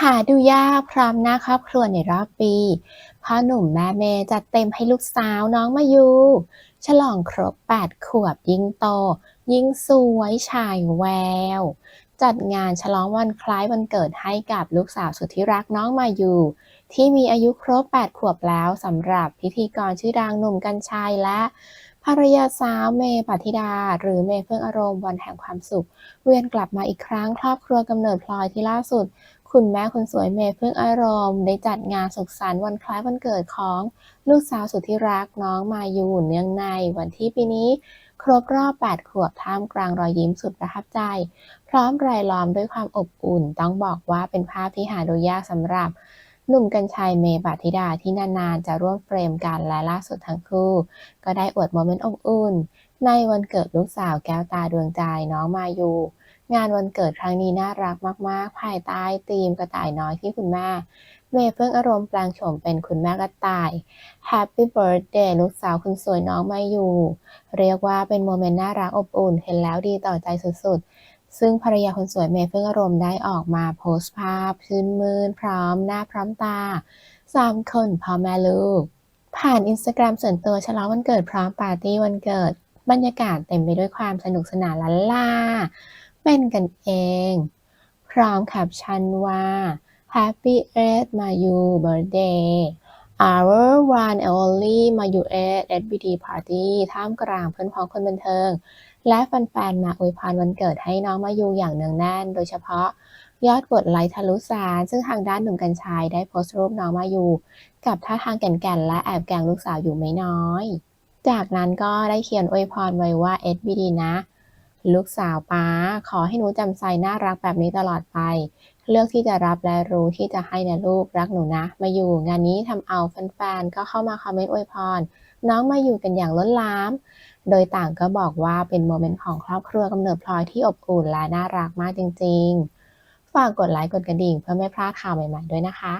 หาดูยากพร้อมหน้าครอบครัวในรอบปีพ่อหนุ่มแม่เมย์จัดเต็มให้ลูกสาวน้องมายูฉลองครบ 8 ขวบยิ่งโต ยิ่งสวยชายแวว จัดงานฉลองวันคล้ายวันเกิดให้กับลูกสาวสุดที่รักน้องมายูที่มีอายุครบ 8 ขวบแล้วสำหรับพิธีกรชื่อดังหนุ่มกัญชัยและภรรยาสาวเมย์ปฏิดา หรือเมย์เฟื่องอารมณ์วันแห่งความสุข เวียนกลับมาอีกครั้งครอบครัวกำเนิดพลอยที่ล่าสุด คุณแม่คนสวยเมย์เพิ่องอารมณ์ ได้จัดงานสุขสันต์วันคล้ายวันเกิดของลูกสาวสุดที่รักน้องมายูเนื่องในวันที่ปีนี้ ครบรอบ 8 ขวบท่ามกลางรอยยิ้มสุดประทับใจ พร้อมรายล้อมด้วยความอบอุ่น ต้องบอกว่าเป็นภาพที่หาดูยากสำหรับหนุ่มกัญชัยเมย์ปฏิดาที่นานๆ จะร่วมเฟรมกันและล่าสุดทั้งคู่ ก็ได้อวดโมเมนต์อบอุ่น ในวันเกิดลูกสาวแก้วตาดวงใจน้องมายู งานวันเกิดครั้งนี้น่ารักมาก ๆ ภายใต้ธีมกระต่ายน้อยที่คุณแม่ เมย์เพิ่งอารมณ์แปลงโฉมเป็นคุณแม่กระต่าย Happy Birthday ลูกสาวคุณสวยน้องมาอยู่ เรียกว่าเป็นโมเมนต์น่ารักอบอุ่น เห็นแล้วดีต่อใจสุด ๆ ซึ่งภรรยาคนสวยเมย์เพิ่งอารมณ์ได้ออกมาโพสต์ภาพ ชื่นมืนพร้อมหน้าพร้อมตาสามคนพ่อแม่ลูก ผ่านอินสตาแกรมส่วนตัวฉลองวันเกิดพร้อมปาร์ตี้วันเกิด บรรยากาศเต็มไปด้วยความสนุกสนานล้านลา เป็นกันเอง พร้อมแคปชั่นว่า Happy 8 Mayu Birthday Our one and only Mayu 8 SBD Party ท่ามกลางเพื่อนพ้องคนบันเทิง และแฟนๆมาอวยพรวันเกิดให้น้องมายูอย่างเนืองแน่น โดยเฉพาะยอดกดไลค์ทะลุแสนซึ่งทางด้านหนุ่มกัญชัยได้โพสต์รูปน้องมายู กับท่าทางแก่นๆ และแอบแกงลูกสาวอยู่ไม่น้อย จากนั้นก็ได้เขียนอวยพรไว้ว่า SBD นะ ลูกสาวป้า ขอให้หนูจำใจน่ารักแบบนี้ตลอดไป เลือกที่จะรับและรู้ที่จะให้นะลูกรักหนูนะ มาอยู่งานนี้ทำเอาแฟนๆก็เข้ามาคอมเมนต์อวยพร น้องมาอยู่กันอย่างล้นหลาม โดยต่างก็บอกว่าเป็นโมเมนต์ของครอบครัวกำเนิดพลอยที่อบอุ่นและน่ารักมากจริง ๆ ฝากกดไลค์กดกระดิ่งเพื่อไม่พลาดข่าวใหม่ๆด้วยนะคะ